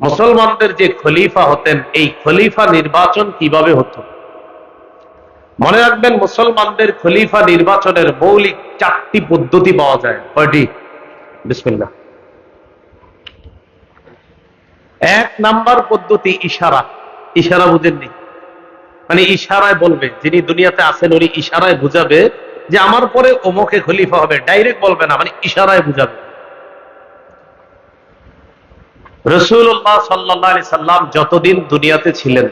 মুসলমানদের যে খলিফা হতেন, এই খলিফা নির্বাচন কীভাবে হতো? মনে রাখবেন, মুসলমানদের খলিফা নির্বাচনের মৌলিক চারটি পদ্ধতি পাওয়া যায়। কয়টি? বিসমিল্লাহ। এক নাম্বার পদ্ধতি ইশারা। ইশারা বুঝেননি? মানে ইশারায় বলবে, যিনি দুনিয়াতে আছেন, উনি ইশারায় বুঝাবে যে আমার পরে অমুকে খলিফা হবে। ডাইরেক্ট বলবে না মানে ইশারায় বুঝাবে। রসুল্লাহ সাল্লাহ সাল্লাম যতদিন দুনিয়াতে ছিলেন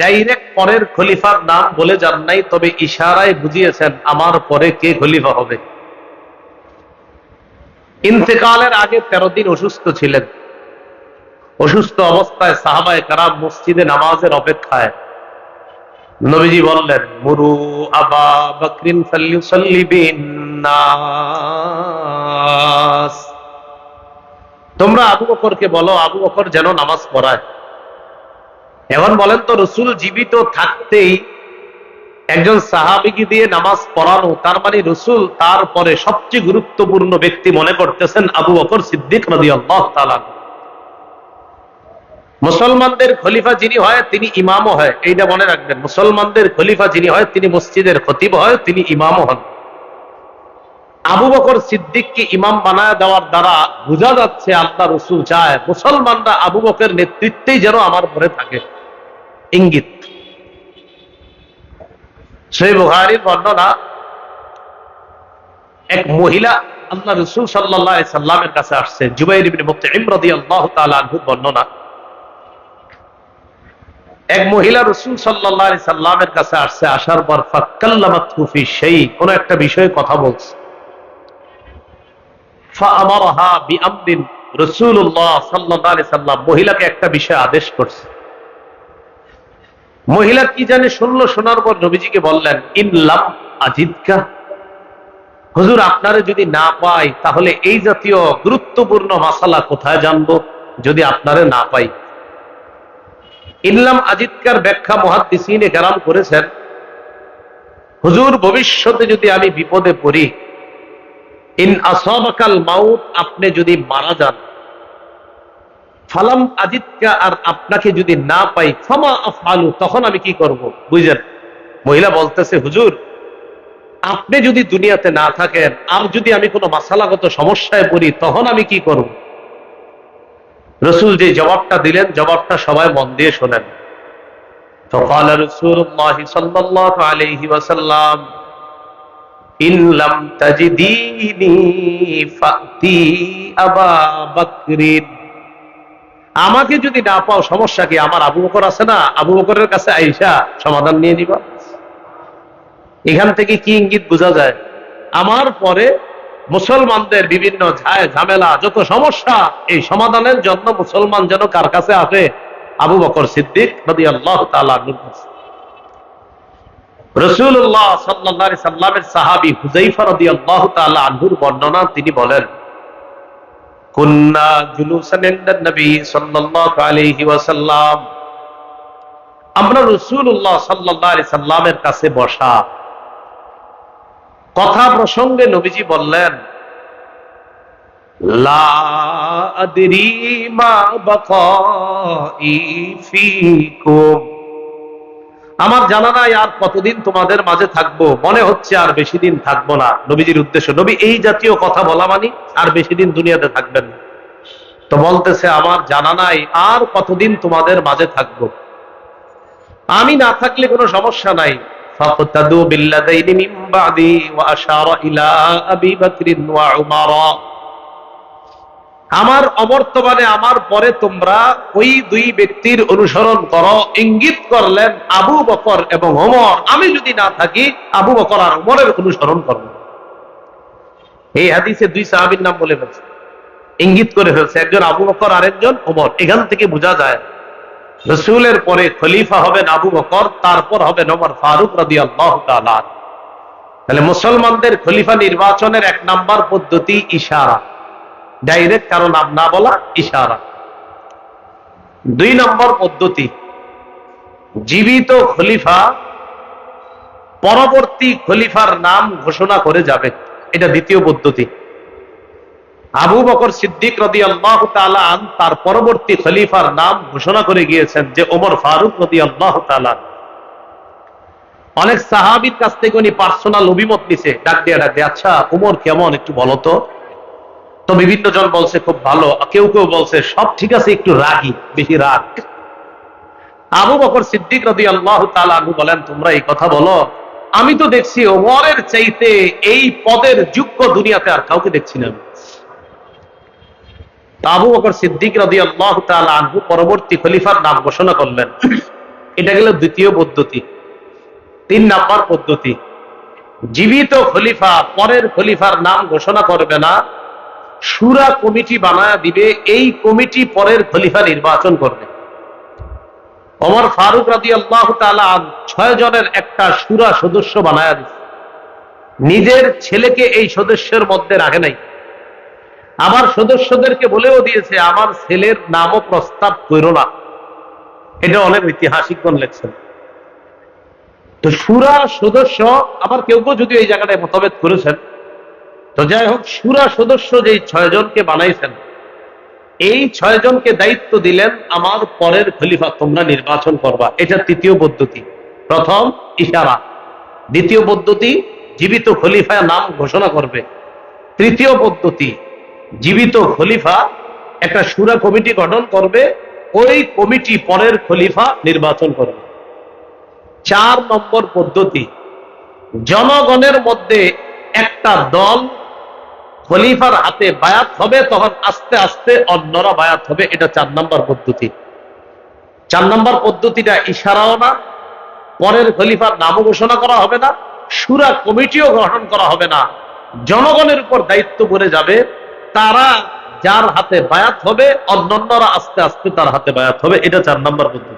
ডাইরেক্ট পরের খলিফার নাম বলে যান নাই, তবে ইশারায় বুঝিয়েছেন আমার পরে কে খলিফা হবে। ইন্তেকালের আগে তেরো দিন অসুস্থ ছিলেন। অসুস্থ অবস্থায় সাহাবায় কারাম মসজিদে নামাজের অপেক্ষায় নবীজি বললেন, মুরু আবা বকরিন ফাল্লিউসাল্লিবিন নাস। তোমরা আবু বকরকে বলো, আবু বকর যেন নামাজ পড়ায়। এখন বলেন তো, রসুল জীবিত থাকতেই একজন সাহাবিকে দিয়ে নামাজ পড়ানো, তার মানে রসুল তারপরে সবচেয়ে গুরুত্বপূর্ণ ব্যক্তি মনে করতেছেন আবু বকর সিদ্দিক নদী আল্লাহ মুসলমানদের খলিফা যিনি হয়, তিনি ইমামও হয়। এইটা মনে রাখবেন, মুসলমানদের খলিফা যিনি হয়, তিনি মসজিদের খতিব হয়, তিনি ইমামও হন। আবু বকর সিদ্দিককে ইমাম বানায় দেওয়ার দ্বারা বোঝা যাচ্ছে আল্লাহ রসুল চায়। মুসলমানরা আবু বকের নেতৃত্বেই যেন আমার পরে থাকে। ইঙ্গিত। সেই বুহারির বর্ণনা, এক মহিলা আল্লাহ রসুল সাল্লাহ সাল্লামের কাছে আসছে। জুবাইর ইবনে মুক্তিম রাদিয়াল্লাহু তাআলা আনহুর বর্ণনা। এক মহিলা রসুল সাল্লাহ সাল্লামের কাছে আসছে। আসার পর ফাক্কাল্লামাত সেই কোন একটা বিষয়ে কথা বলছে। মহিলাকে একটা বিষয় আদেশ করছে। মহিলা কি জানে শুনলো? শোনার পর নবীজিকে বললেন ইনলাম আজিদকা? হুজুর, আপনারে যদি না পাই, তাহলে এই জাতীয় গুরুত্বপূর্ণ মাসালা কোথায় জানব? যদি আপনারে না পাই। ইনলাম আজিদকার ব্যাখ্যা মহাদ্দিসিনে কেরাম করেছেন, হুজুর, ভবিষ্যতে যদি আমি বিপদে পড়ি ইন আসবাকাল মাউত আপনি যদি মারা যান ফালাম আজিদকা আর আপনাকে যদি না পাই ক্ষমা আফালু তখন আমি কি করব বুঝলেন মহিলা বলতেছে হুজুর আপনি যদি দুনিয়াতে না থাকেন আর যদি আমি কোনো মাসালাগত সমস্যায় পড়ি তখন আমি কি করব রসুল যে জবাবটা দিলেন জবাবটা সবাই মন দিয়ে শোনেন فقال رسول الله صلى الله عليه وسلم ইনলাম তাজিদিনি ফাতি আবা বাকরিন। আমাকে যদি না পাও সমস্যা কি? আমার আবু বকর আছে না? আবু বকরের কাছে আইসা সমাধান নিয়ে নিবা। এখান থেকে কি ইঙ্গিত বোঝা যায়? আমার পরে মুসলমানদের বিভিন্ন ঝায় ঝামেলা, যত সমস্যা, এই সমাধানের জন্য মুসলমান যেন কার কাছে আসে? আবু বকর সিদ্দিক নদী আল্লাহ তালা কাছে রসুল্লাহ সাল্লাহ সাল্লামের সাহাবি হুজাইফা নদী আল্লাহ আনহুর বর্ণনা, তিনি বলেন, কুন্না নবী সাল্লাল্লাহু আলাইহি ওয়াসাল্লাম। আমরা রাসূলুল্লাহ সাল্লাল্লাহু আলাইহি সাল্লামের কাছে বসা কথা প্রসঙ্গে নবীজি বললেন, লা মা আমার জানা নাই আর কতদিন তোমাদের মাঝে থাকব। মনে হচ্ছে আর বেশি দিন থাকব না। নবীজির উদ্দেশ্য, নবী এই জাতীয় কথা বলা মানি, আর বেশি দিন দুনিয়াতে থাকবেন না। তো বলতেছে, আমার জানা নাই আর কতদিন তোমাদের মাঝে থাকব। আমি না থাকলে কোনো সমস্যা নাই। ফাকতাদু বিল্লাদাইনি মিন বাদি ওয়া আশারা ইলা আবি বকর ওয়া উমারা। আমার অবর্তমানে আমার পরে তোমরা ওই দুই ব্যক্তির অনুসরণ করো, ইঙ্গিত করলেন আবু বকর এবং ওমর। আমি যদি না থাকি, আবু বকর আর ওমরের অনুসরণ করব। এই হাদিসে দুই সাহাবির নাম বলে ফেলছে। ইঙ্গিত করে ফেলছে, একজন আবু বকর, আরেকজন ওমর। এখান থেকে বোঝা যায়, রসুলের পরে খলিফা হবেন আবু বকর, তারপর হবেন ওমর ফারুক রাদি আল্লাহ তাহলে মুসলমানদের খলিফা নির্বাচনের এক নাম্বার পদ্ধতি ইশারা। ডাইরেক্ট কারও নাম না বলা ইশারা। দুই নম্বর পদ্ধতি। জীবিত খলিফা পরবর্তী খলিফার নাম ঘোষণা করে যাবে। এটা দ্বিতীয় পদ্ধতি। আবু বকর সিদ্দিক রদি আল্লাহ তালান তার পরবর্তী খলিফার নাম ঘোষণা করে গিয়েছেন যে ওমর ফারুক রদি আল্লাহ তালান অনেক সাহাবির কাছ থেকে উনি পার্সোনাল অভিমত নিছে। ডাক দিয়ে ডাক দিয়ে আচ্ছা উমর কেমন? একটু বলো তো বিভিন্ন জন বলছে, খুব ভালো। কেউ কেউ বলছে, সব ঠিক আছে, একটু রাগি, বেশি রাগ। আবু বকর সিদ্দিক রদি আল্লাহ তালু বলেন, তোমরা এই কথা বলো, আমি তো দেখছি ওমরের চাইতে এই পদের যোগ্য দুনিয়াতে আর কাউকে দেখছি না। আবু বকর সিদ্দিক রদি আল্লাহ আনহু পরবর্তী খলিফার নাম ঘোষণা করলেন। এটা গেল দ্বিতীয় পদ্ধতি, তিন নাম্বার পদ্ধতি। জীবিত খলিফা পরের খলিফার নাম ঘোষণা করবে না সুরা কমিটি বানায় দিবে, এই কমিটি পরের খলিফা নির্বাচন করবে। ওমর ফারুক রাজি আল্লাহ ছয় জনের একটা সুরা সদস্য বানায় দিচ্ছে নিজের ছেলেকে এই সদস্যের মধ্যে রাখে নাই। আমার সদস্যদেরকে বলেও দিয়েছে, আমার ছেলের নামও প্রস্তাব করো না। এটা অনেক ঐতিহাসিকগণ লেখছেন তো সুরা সদস্য আবার কেউ কেউ যদি এই জায়গাটায় মতভেদ করেছেন তো যাই হোক, সুরা সদস্য যেই ছয় জনকে বানাইছেন, এই ছয় জনকে দায়িত্ব দিলেন আমার পরের খলিফা, তোমরা নির্বাচন করবা। এটা তৃতীয় পদ্ধতি। প্রথম ইশারা। দ্বিতীয় পদ্ধতি, জীবিত খলিফা নাম ঘোষণা করবে। তৃতীয় পদ্ধতি, জীবিত খলিফা একটা সুরা কমিটি গঠন করবে, ওই কমিটি পরের খলিফা নির্বাচন করবে। চার নম্বর পদ্ধতি, জনগণের মধ্যে একটা দল খলিফার হাতে বায়াত হবে, তখন আস্তে আস্তে অন্যরা বায়াত হবে। এটা চার নম্বর পদ্ধতি। চার নম্বর পদ্ধতিটা ইশারাও না, পরের খলিফার নামও ঘোষণা করা হবে না, সুরা কমিটিও গ্রহণ করা হবে না। জনগণের উপর দায়িত্ব পড়ে যাবে, তারা যার হাতে বায়াত হবে, অন্যান্যরা আস্তে আস্তে তার হাতে বায়াত হবে। এটা চার নম্বর পদ্ধতি।